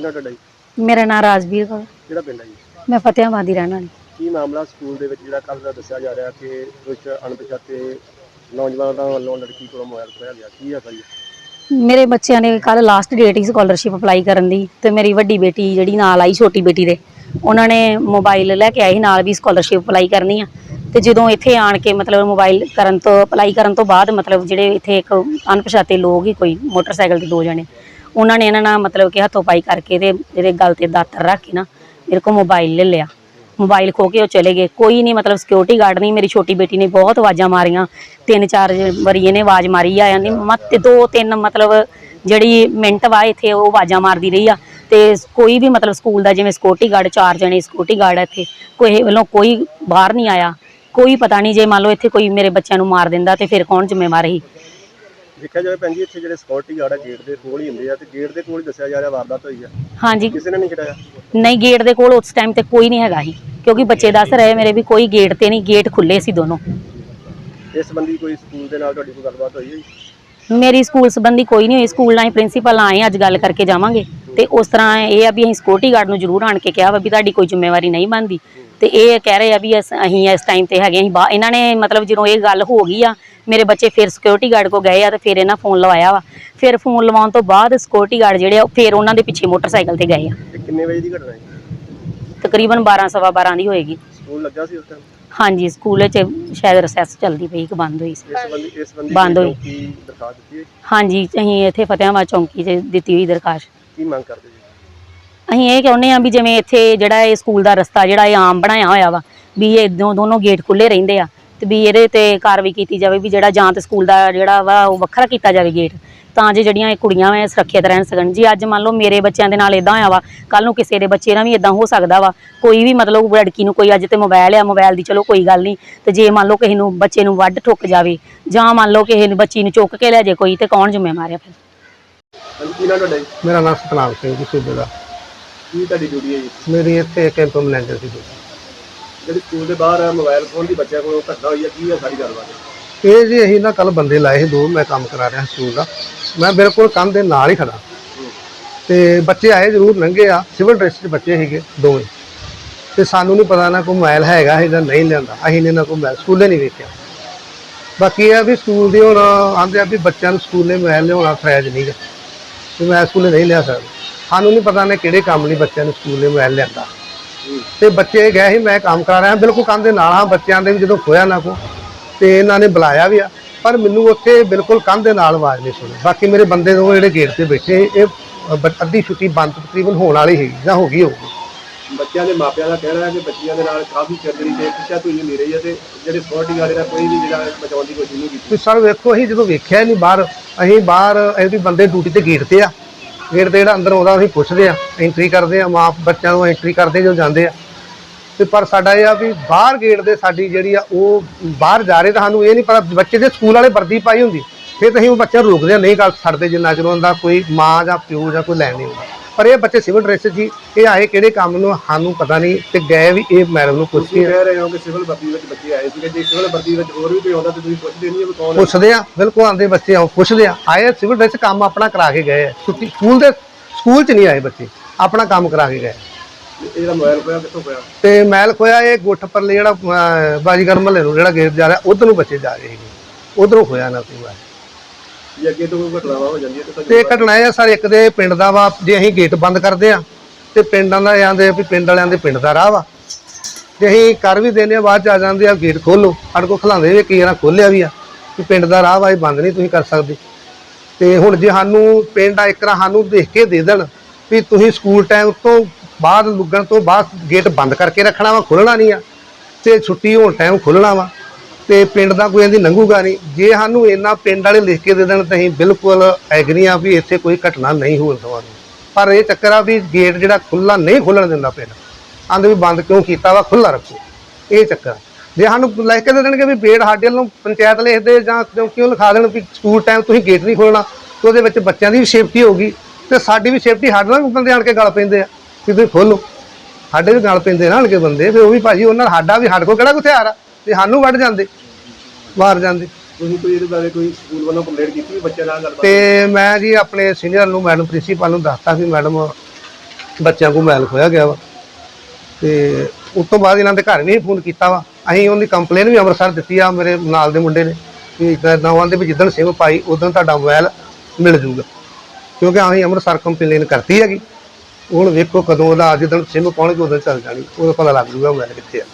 ਕੀ ਨਾ ਤੁਹਾਡਾ ਜੀ? ਮੇਰਾ ਨਾਮ ਰਾਜਵੀਰ ਕੌਰ। ਕਿਹੜਾ ਪਿੰਡ ਹੈ ਜੀ? ਮੈਂ ਫਤਿਆਬਾਦ ਦੀ ਰਹਿਣ ਵਾਲੀ। ਕੀ ਮਾਮਲਾ ਸਕੂਲ ਦੇ ਵਿੱਚ ਜਿਹੜਾ ਕੱਲ ਦਾ ਦੱਸਿਆ ਜਾ ਰਿਹਾ ਕਿ ਕੁਝ ਅਣਪਛਾਤੇ ਨੌਜਵਾਨਾਂ ਵੱਲੋਂ ਲੜਕੀ ਕੋਲੋਂ ਮੋਬਾਈਲ ਖੋਇਆ ਗਿਆ? ਕੀ ਹੈ ਭਾਈ? ਮੇਰੇ ਬੱਚਿਆਂ ਨੇ ਕੱਲ ਲਾਸਟ ਡੇਟ ਹੀ ਸਕਾਲਰਸ਼ਿਪ ਅਪਲਾਈ ਕਰਨ ਦੀ ਤੇ ਮੇਰੀ ਵੱਡੀ ਬੇਟੀ ਜਿਹੜੀ ਨਾਲ ਆਈ ਛੋਟੀ ਬੇਟੀ ਦੇ ਉਹਨਾਂ ਨੇ ਮੋਬਾਈਲ ਲੈ ਕੇ ਆਏ ਨਾਲ ਵੀ ਸਕਾਲਰਸ਼ਿਪ ਅਪਲਾਈ ਕਰਨੀ ਆ। ਤੇ ਜਦੋਂ ਇੱਥੇ ਆਣ ਕੇ ਮਤਲਬ ਮੋਬਾਈਲ ਕਰਨ ਤੋਂ ਅਪਲਾਈ ਕਰਨ ਤੋਂ ਬਾਅਦ ਮਤਲਬ ਜਿਹੜੇ ਇੱਥੇ ਇੱਕ ਅਣਪਛਾਤੇ ਲੋਕ ਹੀ ਕੋਈ ਮੋਟਰਸਾਈਕਲ ਤੇ ਦੋ ਜਣੇ ਉਹਨਾਂ ਨੇ ਇਹਨਾਂ ਨਾਲ ਮਤਲਬ ਕਿ ਹੱਥੋਂ ਪਾਈ ਕਰਕੇ ਤੇ ਇਹਦੇ ਗਲ ਤੇ ਦਾਤਰ ਰੱਖ ਕੇ ਨਾ, ਮੇਰੇ ਕੋਲ ਮੋਬਾਈਲ ਲੈ ਲਿਆ। ਮੋਬਾਈਲ ਖੋ ਕੇ ਉਹ ਚਲੇ ਗਏ। ਕੋਈ ਨਹੀਂ ਮਤਲਬ ਸਿਕਿਉਰਿਟੀ ਗਾਰਡ ਨਹੀਂ, ਮੇਰੀ ਛੋਟੀ ਬੇਟੀ ਨੇ ਬਹੁਤ ਆਵਾਜ਼ਾਂ ਮਾਰੀਆਂ। ਤਿੰਨ ਚਾਰ ਵਾਰੀ ਇਹਨੇ ਆਵਾਜ਼ ਮਾਰੀ ਆ ਜਾਂਦੀ ਮਤ ਦੋ ਤਿੰਨ ਮਤਲਬ ਜਿਹੜੀ ਮਿੰਟ ਵਾ ਇੱਥੇ ਉਹ ਆਵਾਜ਼ਾਂ ਮਾਰਦੀ ਰਹੀ ਆ। ਤੇ ਕੋਈ ਵੀ ਮਤਲਬ ਸਕੂਲ ਦਾ ਜਿਵੇਂ ਸਿਕਿਉਰਿਟੀ ਗਾਰਡ ਚਾਰ ਜਣੇ ਸਿਕਿਉਰਿਟੀ ਗਾਰਡ ਇੱਥੇ, ਕੋਈ ਵੱਲੋਂ ਕੋਈ ਬਾਹਰ ਨਹੀਂ ਆਇਆ। ਕੋਈ ਪਤਾ ਨਹੀਂ ਜੇ ਮੰਨ ਲਓ ਇੱਥੇ ਕੋਈ ਮੇਰੇ ਬੱਚਿਆਂ ਨੂੰ ਮਾਰ ਦਿੰਦਾ ਤੇ ਫਿਰ ਕੌਣ ਜ਼ਿੰਮੇਵਾਰ ਹੀ ਦੇਖਿਆ ਜਾਵੇ ਭੈਣ ਜੀ ਇੱਥੇ ਜਿਹੜੇ ਸਿਕਿਉਰਿਟੀ ਗਾਰਡ ਆ ਗੇਟ ਦੇ ਕੋਲ ਹੀ ਹੁੰਦੇ ਆ ਤੇ ਗੇਟ ਦੇ ਕੋਲ ਹੀ ਦੱਸਿਆ ਜਾ ਰਿਹਾ ਵਾਰਦਾਤ ਹੋਈ ਆ। ਹਾਂਜੀ। ਕਿਸੇ ਨੇ ਨਹੀਂ ਛਡਾਇਆ? ਨਹੀਂ ਗੇਟ ਦੇ ਕੋਲ ਉਸ ਟਾਈਮ ਤੇ ਕੋਈ ਨਹੀਂ ਹੈਗਾ ਸੀ ਕਿਉਂਕਿ ਬੱਚੇ ਦੱਸ ਰਹੇ ਮੇਰੇ ਵੀ ਕੋਈ ਗੇਟ ਤੇ ਨਹੀਂ ਗੇਟ ਖੁੱਲੇ ਸੀ ਦੋਨੋਂ। ਇਸ ਸੰਬੰਧੀ ਕੋਈ ਸਕੂਲ ਦੇ ਨਾਲ ਤੁਹਾਡੀ ਕੋਈ ਗੱਲਬਾਤ ਹੋਈ ਹੈ ਜੀ? ਮੇਰੀ ਸਕੂਲ ਸੰਬੰਧੀ ਕੋਈ ਨਹੀਂ ਹੋਈ ਸਕੂਲ ਨਾਲ ਹੀ ਪ੍ਰਿੰਸੀਪਲ ਆਏ ਅੱਜ ਗੱਲ ਕਰਕੇ ਜਾਵਾਂਗੇ। ਤੇ ਉਸ ਤਰ੍ਹਾਂ ਇਹ ਆ ਵੀ ਅਸੀਂ ਸਿਕਿਉਰਿਟੀ ਗਾਰਡ ਨੂੰ ਜ਼ਰੂਰ ਆਣ ਕੇ ਕਿਹਾ ਵਾ ਵੀ ਤੁਹਾਡੀ ਕੋਈ ਜ਼ਿੰਮੇਵਾਰੀ ਨਹੀਂ ਬਣਦੀ। ਤੇ ਇਹ ਕਹਿ ਰਹੇ ਆ ਵੀ ਅਸ- ਅਸੀਂ ਇਸ ਟਾਈਮ ਤੇ ਹੈਗੇ ਅਸੀਂ ਬਾ- ਇਹਨਾਂ ਨੇ ਮਤਲਬ ਜਦੋਂ ਇਹ ਗੱਲ ਹੋ ਗਈ ਆ ਮੇਰੇ ਬੱਚੇ ਫਿਰ ਸਿਕਿਉਰਿਟੀ ਗਾਰਡ ਕੋ ਗਏ ਆ ਤੇ ਫਿਰ ਇਹਨਾਂ ਫੋਨ ਲਵਾਇਆ ਵਾ। ਫਿਰ ਫੋਨ ਲਵਾਉਣ ਤੋਂ ਬਾਅਦ ਸਿਕਿਉਰਿਟੀ ਗਾਰਡ ਜਿਹੜੇ ਆ ਉਹ ਫਿਰ ਉਹਨਾਂ ਦੇ ਪਿੱਛੇ ਮੋਟਰਸਾਈਕਲ ਤੇ ਗਏ ਆ। ਤੇ ਕਿੰਨੇ ਵਜੇ ਦੀ ਘਟਨਾ ਹੈ? ਤਕਰੀਬਨ 12 ਸਵਾ 12 ਦੀ ਹੋਏਗੀ। ਸਕੂਲ ਲੱਗਾ ਸੀ ਉਸ ਟਾਈਮ ਹਾਂਜੀ ਸਕੂਲ ਵਿੱਚ ਸ਼ਾਇਦ ਰਿਸੈਸ ਚੱਲਦੀ ਪਈ ਕਿ ਬੰਦ ਹੋਈ ਸੀ। ਇਸ ਸੰਬੰਧੀ ਇਸ ਸੰਬੰਧੀ ਬੰਦ ਹੋਈ। ਕੀ ਦਰਖਾਸਤ ਦਿੱਤੀ ਹੈ? ਹਾਂਜੀ ਅਸੀਂ ਇੱਥੇ ਫਤਿਆਬਾਦ ਚੌਂਕੀ 'ਚ ਦਿੱਤੀ ਹੋਈ ਦਰਖਾਸਤ। ਕੀ ਮੰਗ ਕਰਦੇ ਜੀ? ਅਸੀਂ ਇਹ ਕਹਿੰਦੇ ਆ ਵੀ ਜਿਵੇਂ ਇੱਥੇ ਜਿਹੜਾ ਇਹ ਸਕੂਲ ਦਾ ਰਸਤਾ, ਜਿਹੜਾ ਇਹ ਆਮ ਬਣਾਇਆ ਹੋਇਆ ਵਾ, ਵੀ ਇਹ ਦੋ, ਦੋਨੋਂ ਗੇਟ ਖੁੱਲੇ ਰਹਿੰਦੇ ਆ ਤੇ ਵੀ ਇਹਦੇ ਤੇ ਕਾਰਵਾਈ ਕੀਤੀ ਜਾਵੇ ਵੀ ਜਿਹੜਾ ਜਾਂ ਤੇ ਸਕੂਲ ਦਾ ਜਿਹੜਾ ਵਾ, ਉਹ ਵੱਖਰਾ ਕੀਤਾ ਜਾਵੇ ਗੇਟ ਤਾਂ ਜੇ ਜਿਹੜੀਆਂ ਇਹ ਕੁੜੀਆਂ ਵਾ, ਇਹ ਸੁਰੱਖਿਅਤ ਰਹਿਣ ਸਕਣ। ਜੀ, ਅੱਜ ਮੰਨ ਲਓ ਮੇਰੇ ਬੱਚਿਆਂ ਦੇ ਨਾਲ ਇਦਾਂ ਹੋਇਆ ਵਾ ਕੱਲ ਨੂੰ ਕਿਸੇ ਦੇ ਬੱਚੇ ਨਾਲ ਵੀ ਇਦਾਂ ਹੋ ਸਕਦਾ ਵਾ। ਕੋਈ ਵੀ ਮਤਲਬ ਲੜਕੀ ਨੂੰ ਕੋਈ ਅੱਜ ਤੇ ਮੋਬਾਈਲ ਆ ਮੋਬਾਈਲ ਦੀ ਚਲੋ ਕੋਈ ਗੱਲ ਨਹੀਂ। ਤੇ ਜੇ ਮੰਨ ਲਓ ਕਿਸੇ ਨੂੰ, ਬੱਚੇ ਨੂੰ ਵੱਢ ਠੁੱਕ ਜਾਵੇ, ਜਾਂ ਮੰਨ ਲਓ ਕਿਸੇ ਨੂੰ ਬੱਚੀ ਨੂੰ ਚੁੱਕ ਕੇ ਲੈ ਜੇ ਕੋਈ, ਤੇ ਕੌਣ ਜ਼ਿੰਮੇਵਾਰ ਆ ਫਿਰ? ਹਾਂਜੀ ਕੀ ਨਾ ਤੁਹਾਡਾ ਜੀ? ਮੇਰਾ ਨਾਮ ਸਤਨਾਮ ਸਿੰਘ ਜੀ ਸੂਬੇ ਦਾ। ਕੀ ਤੁਹਾਡੀ ਡਿਊਟੀ ਹੈ ਜੀ? ਮੇਰੀ ਇੱਥੇ ਕੈਂਪ ਮੈਨੇਜਰ ਸੀ ਜੀ। ਜਿਹੜੀ ਸਕੂਲ ਦੇ ਬਾਹਰ ਮੋਬਾਈਲ ਫੋਨ ਦੀ ਬੱਚਿਆਂ ਕੋਲੋਂ ਘਟਨਾ ਹੋਈ ਹੈ ਕੀ ਹੈ ਸਾਰੀ ਗੱਲਬਾਤ? ਇਹ ਜੀ ਅਸੀਂ ਨਾ ਕੱਲ ਬੰਦੇ ਲਾਏ ਸੀ ਦੋ ਮੈਂ ਕੰਮ ਕਰਾ ਰਿਹਾ ਸਕੂਲ ਦਾ। ਮੈਂ ਬਿਲਕੁਲ ਕੰਧ ਦੇ ਨਾਲ ਹੀ ਖੜਾ ਤੇ ਬੱਚੇ ਆਏ ਜ਼ਰੂਰ ਲੰਘੇ ਆ ਸਿਵਲ ਡਰੈਸ 'ਚ ਬੱਚੇ ਸੀਗੇ ਦੋਵੇਂ। ਤੇ ਸਾਨੂੰ ਨਹੀਂ ਪਤਾ ਨਾ ਕੋਈ ਮੋਬਾਈਲ ਹੈਗਾ ਹੈ ਜਾਂ ਨਹੀਂ ਲਿਆਂਦਾ। ਅਸੀਂ ਨੇ ਨਾ ਕੋਈ ਮੋਬਾਈਲ ਸਕੂਲੇ ਨਹੀਂ ਵੇਖਿਆ। ਬਾਕੀ ਇਹ ਆ ਵੀ ਸਕੂਲ ਦੇ ਹੁਣ ਆਂਦੇ ਆ ਵੀ ਬੱਚਿਆਂ ਨੂੰ ਸਕੂਲੇ ਮੋਬਾਈਲ ਲਿਆਉਣਾ ਫਰਜ਼ ਨਹੀਂਗਾ ਤੇ ਮੈਂ ਸਕੂਲੇ ਨਹੀਂ ਲਿਆ ਸਕਦਾ। ਸਾਨੂੰ ਨਹੀਂ ਪਤਾ ਨੇ ਕਿਹੜੇ ਕੰਮ ਲਈ ਬੱਚਿਆਂ ਨੂੰ ਸਕੂਲੇ ਮੈਂ ਲਿਆਂਦਾ। ਤੇ ਬੱਚੇ ਗਏ ਸੀ, ਮੈਂ ਕੰਮ ਕਰਾ ਰਿਹਾ, ਬਿਲਕੁਲ ਕੰਮ ਦੇ ਨਾਲ ਹਾਂ ਬੱਚਿਆਂ ਦੇ ਵੀ ਜਦੋਂ ਖੋਇਆ ਨਾ ਕੋ। ਤੇ ਇਹਨਾਂ ਨੇ ਬੁਲਾਇਆ ਵੀ ਆ। ਪਰ ਮੈਨੂੰ ਉੱਥੇ ਬਿਲਕੁਲ ਕੰਧ ਦੇ ਨਾਲ ਆਵਾਜ਼ ਨਹੀਂ ਸੁਣੀ। ਬਾਕੀ ਮੇਰੇ ਬੰਦੇ ਦੋ ਜਿਹੜੇ ਗੇਟ ਤੇ ਬੈਠੇ ਇਹ ਬ- ਅੱਧੀ ਛੁੱਟੀ ਬੰਦ ਤਕਰੀਬਨ ਹੋਣ ਵਾਲੀ ਹੈਗੀ ਜਾਂ ਹੋ ਗਈ ਹੋਊਗੀ। ਬੱਚਿਆਂ ਦੇ ਮਾਪਿਆਂ ਦਾ ਕਹਿਣਾ ਹੈ ਕਿ ਬੱਚੀਆਂ ਦੇ ਨਾਲ ਕਾਫੀ ਚਿਰ ਤੇ ਪਿੱਛਾ ਤੋਂ ਹੀ ਰਹੀ ਹੈ ਤੇ ਜਿਹੜੇ ਸਿਕਿਉਰਿਟੀ ਗਾਰਡ ਦਾ ਕੋਈ ਵੀ ਜਿਹੜਾ ਬਚਾਉਣ ਦੀ ਕੋਸ਼ਿਸ਼ ਨਹੀਂ ਕੀਤੀ। ਤੁਸੀਂ ਸਰ ਵੇਖੋ, ਅਸੀਂ ਜਦੋਂ ਵੇਖਿਆ ਨਹੀਂ ਬਾਹਰ, ਅਸੀਂ ਬਾਹਰ ਇਹਦੀ ਬੰਦੇ ਡਿਊਟੀ ਤੇ ਗੇਟ ਤੇ ਆ। ਗੇਟ ਤੇ ਜਿਹੜਾ ਅੰਦਰ ਆਉਂਦਾ, ਅਸੀਂ ਪੁੱਛਦੇ ਆ ਐਂਟਰੀ ਕਰਦੇ ਆ, ਮਾਂ, ਬੱਚਿਆਂ ਨੂੰ ਐਂਟਰੀ ਕਰਦੇ ਜਦੋਂ ਜਾਂਦੇ ਆ। ਤੇ ਪਰ ਸਾਡਾ ਇਹ ਆ ਵੀ ਬਾਹਰ ਗੇਟ ਦੇ ਸਾਡੀ ਜਿਹੜੀ ਆ, ਉਹ ਬਾਹਰ ਜਾ ਰਹੇ ਤਾਂ ਸਾਨੂੰ ਇਹ ਨਹੀਂ ਪਤਾ, ਬੱਚੇ ਦੇ ਸਕੂਲ ਵਾਲੇ ਵਰਦੀ ਪਾਈ ਹੁੰਦੀ। ਫਿਰ ਤਾਂ ਅਸੀਂ ਉਹ ਬੱਚਿਆਂ ਨੂੰ ਰੋਕਦੇ ਆ, ਨਹੀਂ ਗੱਲ ਛੱਡਦੇ ਜਿੰਨਾ ਚਿਰ ਉਹਨਾਂ ਕੋਈ ਮਾਂ ਜਾਂ ਪਿਓ ਜਾਂ ਕੋਈ ਲੈਣ ਨਹੀਂ ਆਉਂਦਾ। ਪਰ ਇਹ ਬੱਚੇ ਸਿਵਲ ਡਰੈਸ ਜੀ ਇਹ ਆਏ ਕਿਹੜੇ ਕੰਮ ਨੂੰ ਸਾਨੂੰ ਪਤਾ ਨਹੀਂ ਤੇ ਗਏ ਵੀ ਇਹ ਮੈਡਮ ਨੂੰ ਪੁੱਛ ਤੁਸੀਂ ਕੇ ਕਹਿ ਰਹੇ ਹੋ ਕਿ ਸਿਵਲ ਭਰਤੀ ਵਿੱਚ ਬੱਚੇ ਆਏ ਸੀਗੇ ਜੇ ਸਿਵਲ ਭਰਤੀ ਵਿੱਚ ਹੋਰ ਵੀ ਕੋਈ ਆਉਂਦਾ ਤੇ ਤੁਸੀਂ ਪੁੱਛਦੇ ਨਹੀਂ ਹੋ ਵੀ ਕੌਣ ਹੈ ਪੁੱਛਦੇ ਆ ਬਿਲਕੁਲ ਆਂਦੇ ਬੱਚੇ ਆ ਪੁੱਛਦੇ ਆ। ਆਏ ਸਿਵਲ ਡਰੈਸ ਕੰਮ ਆਪਣਾ ਕਰਾ ਕੇ ਗਏ ਆ। ਛੁੱਟੀ ਸਕੂਲ ਦੇ ਸਕੂਲ ਚ ਨਹੀਂ ਆਏ ਬੱਚੇ ਆਪਣਾ ਕੰਮ ਕਰਾ ਕੇ ਗਏ। ਇਹ ਜਿਹੜਾ ਮੋਬਾਈਲ ਪਿਆ ਕਿੱਥੋਂ ਪਿਆ ਤੇ ਮੈਲ ਖੋਇਆ ਇਹ ਗੁੱਠ ਪਰਲੇ ਜਿਹੜਾ ਅਹ, ਬਾਜੀਗਰ ਮਹੱਲੇ ਨੂੰ ਜਿਹੜਾ ਗੇਟ ਜਾ ਰਿਹਾ ਉਧਰ ਨੂੰ ਬੱਚੇ ਜਾ ਰਹੇ ਸੀਗੇ ਉਧਰੋਂ ਖੋਇਆ ਨਾ ਕੋਈ ਮੋਬਾਈਲ। ਜੇ ਅੱਗੇ ਤੋਂ ਕੋਈ ਘਟਨਾਵਾਂ ਹੋ ਜਾਂਦੀ ਹੈ ਤੇ ਤੇ ਘਟਨਾ ਇਹ ਆ ਸਰ ਇੱਕ ਦੇ ਪਿੰਡ ਦਾ ਵਾ ਜੇ ਅਸੀਂ ਗੇਟ ਬੰਦ ਕਰਦੇ ਆ ਤੇ ਪਿੰਡਾਂ ਦਾ ਜਾਂਦੇ ਵੀ ਪਿੰਡ ਵਾਲਿਆਂ ਦੇ ਪਿੰਡ ਦਾ ਰਾਹ ਵਾ। ਤੇ ਅਸੀਂ ਕਰ ਵੀ ਦਿੰਦੇ ਆ ਬਾਅਦ ਚ ਆ ਜਾਂਦੇ ਆ ਗੇਟ ਖੋਲੋ। ਸਾਡੇ ਕੋਲ ਖਲਾਉਂਦੇ ਵੀ ਕਈ ਵਾਰ ਖੋਲਿਆ ਵੀ ਆ ਕਿ ਪਿੰਡ ਦਾ ਰਾਹ ਵਾ ਇਹ ਬੰਦ ਨਹੀਂ ਤੁਸੀਂ ਕਰ ਸਕਦੇ। ਤੇ ਹੁਣ ਜੇ ਸਾਨੂੰ ਪਿੰਡ ਆ ਇੱਕ ਰਾ ਸਾਨੂੰ ਦੇਖ ਕੇ ਦੇ ਦੇਣ ਵੀ ਤੁਸੀਂ ਸਕੂਲ ਟਾਈਮ ਤੋਂ ਬਾਅਦ ਲੁੱਗਣ ਤੋਂ ਬਾਅਦ ਗੇਟ ਬੰਦ ਕਰਕੇ ਰੱਖਣਾ ਵਾ ਖੋਲਣਾ ਨਹੀਂ ਆ। ਤੇ ਛੁੱਟੀ ਹੋਣ ਟਾਈਮ ਖੋਲਣਾ ਵਾ। ਤੇ ਪਿੰਡ ਦਾ ਕੋਈ ਇਹਦੀ ਲੰਘੂਗਾ ਨਹੀਂ। ਜੇ ਸਾਨੂੰ ਇੰਨਾ ਪਿੰਡ ਵਾਲੇ ਲਿਖ ਕੇ ਦੇ ਦੇਣ ਤਾਂ ਅਸੀਂ ਬਿਲਕੁਲ ਐਗਰੀ ਆ ਵੀ ਇੱਥੇ ਕੋਈ ਘਟਨਾ ਨਹੀਂ ਹੋਣ ਦੇਵਾਂਗੇ। ਪਰ ਇਹ ਚੱਕਰ ਆ ਵੀ ਗੇਟ ਜਿਹੜਾ ਖੁੱਲਾ ਨਹੀਂ ਖੁੱਲਣ ਦਿੰਦਾ ਪਿੰਡ, ਆਂਦੇ ਵੀ ਬੰਦ ਕਿਉਂ ਕੀਤਾ ਵਾ ਖੁੱਲਾ ਰੱਖੋ। ਇਹ ਚੱਕਰ ਜੇ ਸਾਨੂੰ ਲਿਖ ਕੇ ਦੇ ਦੇਣਗੇ ਵੀ ਬੇੜ ਸਾਡੇ ਵੱਲੋਂ ਪੰਚਾਇਤ ਲਿਖਦੇ ਜਾਂ ਕਿਉਂ ਲਿਖਾ ਦੇਣ ਵੀ ਸਕੂਲ ਟਾਈਮ ਤੁਸੀਂ ਗੇਟ ਨਹੀਂ ਖੋਲਣਾ ਤੇ ਉਹਦੇ ਵਿੱਚ ਬੱਚਿਆਂ ਦੀ ਵੀ ਸੇਫਟੀ ਹੋਊਗੀ, ਤੇ ਸਾਡੀ ਵੀ ਸੇਫਟੀ ਸਾਡੇ ਨਾਲ ਬੰਦੇ ਆਣ ਕੇ ਗੱਲ ਪੈਂਦੇ ਆ ਕਿ ਤੁਸੀਂ ਖੋਲੋ ਸਾਡੇ ਵੀ ਗੱਲ ਪੈਂਦੇ ਨਾ ਆਣ ਕੇ ਬੰਦੇ, ਫਿਰ ਉਹ ਵੀ ਭਾਜੀ ਉਹਨਾਂ ਨਾਲ ਸਾਡਾ ਵੀ ਸਾਡੇ ਕੋਲ ਕਿਹੜਾ ਕੋਈ ਹਥਿਆਰ ਆ? ਤੇ ਸਾਨੂੰ ਵੱਢ ਜਾਂਦੇ ਮਾਰ ਜਾਂਦੇ। ਤੁਸੀਂ ਕੋਈ ਇਹਦੇ ਬਾਰੇ ਕੋਈ ਸਕੂਲ ਵੱਲੋਂ ਕੰਪਲੇਂਟ ਕੀਤੀ ਵੀ ਬੱਚਿਆਂ ਨਾਲ ਗੱਲਬਾਤ ਤੇ ਮੈਂ ਜੀ ਆਪਣੇ ਸੀਨੀਅਰ ਨੂੰ ਮੈਡਮ ਪ੍ਰਿੰਸੀਪਲ ਨੂੰ ਦੱਸਤਾ ਵੀ ਮੈਡਮ ਬੱਚਿਆਂ ਕੋਲ ਮੋਬਾਈਲ ਖੋਇਆ ਗਿਆ ਵਾ। ਤੇ ਉਸ ਤੋਂ ਬਾਅਦ ਇਹਨਾਂ ਦੇ ਘਰ ਵੀ ਫੋਨ ਕੀਤਾ ਵਾ। ਅਸੀਂ ਉਹਦੀ ਕੰਪਲੇਨ ਵੀ ਅੰਮ੍ਰਿਤਸਰ ਦਿੱਤੀ ਆ ਮੇਰੇ ਨਾਲ ਦੇ ਮੁੰਡੇ ਨੇ ਕਿ ਇਦਾਂ ਇਦਾਂ ਦੇ ਵੀ ਜਿੱਦਣ ਸਿਮ ਪਾਈ ਉਦੋਂ ਤੁਹਾਡਾ ਮੋਬਾਈਲ ਮਿਲ ਜੂਗਾ। ਕਿਉਂਕਿ ਅਸੀਂ ਅੰਮ੍ਰਿਤਸਰ ਕੰਪਲੇਨ ਕਰਤੀ ਹੈਗੀ। ਹੁਣ ਵੇਖੋ ਕਦੋਂ ਉਹਦਾ ਜਿੱਦਣ ਸਿਮ ਪਾਉਣਗੇ ਉਦੋਂ ਚੱਲ ਜਾਣੀ ਉਦੋਂ ਪਤਾ ਲੱਗ ਜੂਗਾ ਮੋਬਾਈਲ ਕਿੱਥੇ ਆ।